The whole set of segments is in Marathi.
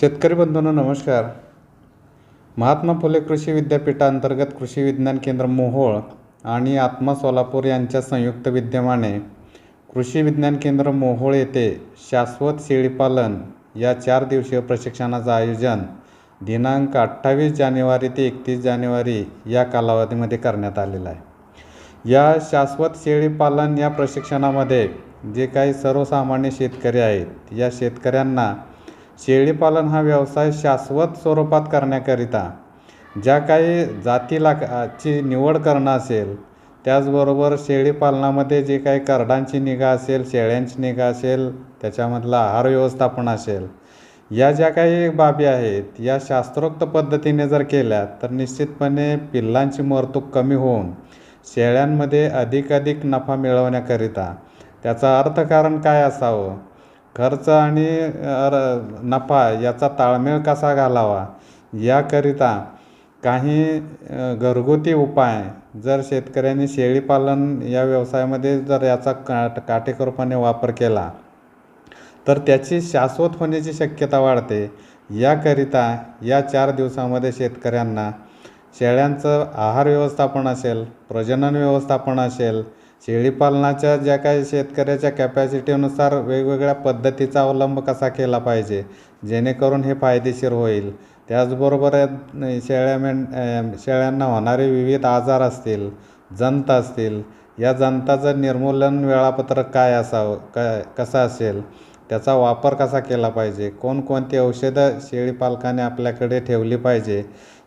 शेतकरी बंधूंनो नमस्कार. महात्मा फुले कृषी विद्यापीठांतर्गत कृषी विज्ञान केंद्र मोहोळ आणि आत्मा सोलापूर यांच्या संयुक्त विद्यमाने कृषी विज्ञान केंद्र मोहोळ येथे शाश्वत शेळीपालन या चार दिवसीय प्रशिक्षणाचं आयोजन दिनांक अठ्ठावीस जानेवारी ते एकतीस जानेवारी या कालावधीमध्ये करण्यात आलेलं आहे. या शाश्वत शेळीपालन या प्रशिक्षणामध्ये जे काही सर्वसामान्य शेतकरी आहेत या शेतकऱ्यांना शेळीपालन हा व्यवसाय शाश्वत स्वरूपात करण्याकरिता ज्या काही जातीला ची निवड करणं असेल त्याचबरोबर शेळीपालनामध्ये जे काही करडांची निगा असेल शेळ्यांची निगा असेल त्याच्यामधलं आहार व्यवस्थापन असेल या ज्या काही बाबी आहेत या शास्त्रोक्त पद्धतीने जर केल्या तर निश्चितपणे पिल्लांची मरतूक कमी होऊन शेळ्यांमध्ये अधिकाधिक नफा मिळवण्याकरिता त्याचा अर्थकारण काय असावं? खर्च आणि नफा याचा ताळमेळ कसा घालावा? याकरिता काही घरगुती उपाय जर शेतकऱ्यांनी शेळीपालन या व्यवसायामध्ये जर याचा काट काटेकोरपणे वापर केला तर त्याची शाश्वत होण्याची शक्यता वाढते. याकरिता या चार दिवसामध्ये शेतकऱ्यांना शेळ्यांचं आहार व्यवस्थापन असेल प्रजनन व्यवस्थापन असेल शेळीपालनाच्या ज्या काही शेतकऱ्याच्या कॅपॅसिटीनुसार वेगवेगळ्या पद्धतीचा अवलंब कसा केला पाहिजे जेणेकरून हे फायदेशीर होईल. त्याचबरोबर शेळ्या मेंढ शेळ्यांना होणारे विविध आजार असतील जंत असतील या जंताचं निर्मूलन वेळापत्रक काय असावं काय कसं असेल त्याचा वापर कसा केला पाहिजे कोणकोणती औषधं शेळीपालकाने आपल्याकडे ठेवली पाहिजे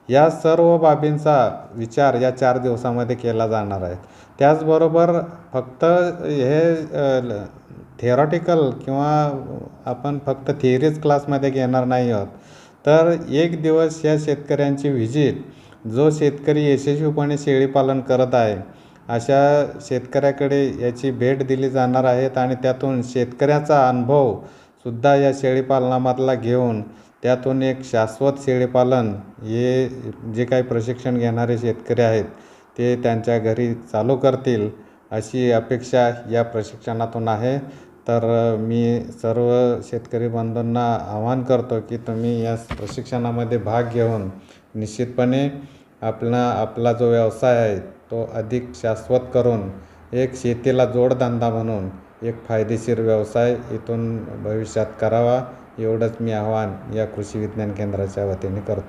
या सर्व बाबींचा विचार या चार दिवसामध्ये केला जाणार आहे. त्याचबरोबर फक्त हे थेरॉटिकल किंवा आपण फक्त थिअरीज क्लासमध्ये घेणार नाही आहोत. तर एक दिवस या शेतकऱ्यांची व्हिजिट जो शेतकरी यशस्वीपणे शेळीपालन करत आहे अशा शेतकऱ्याकडे याची भेट दिली जाणार आहेत आणि त्यातून शेतकऱ्याचा अनुभव सुद्धा या शेळीपालनामधला घेऊन त्यातून एक शाश्वत शेळीपालन हे जे काही प्रशिक्षण घेणारे शेतकरी आहेत ते त्यांच्या घरी चालू करतील अशी अपेक्षा या प्रशिक्षणातून आहे. तर मी सर्व शेतकरी बंधूंना आवाहन करतो की तुम्ही या प्रशिक्षणामध्ये भाग घेऊन निश्चितपणे आपला आपला जो व्यवसाय आहे तो अधिक शाश्वत करून एक शेतीला जोडधंदा म्हणून एक फायदेशीर व्यवसाय इथून भविष्यात करावा. एवढंच मी आवाहन या कृषी विज्ञान केंद्राच्या वतीने करतो.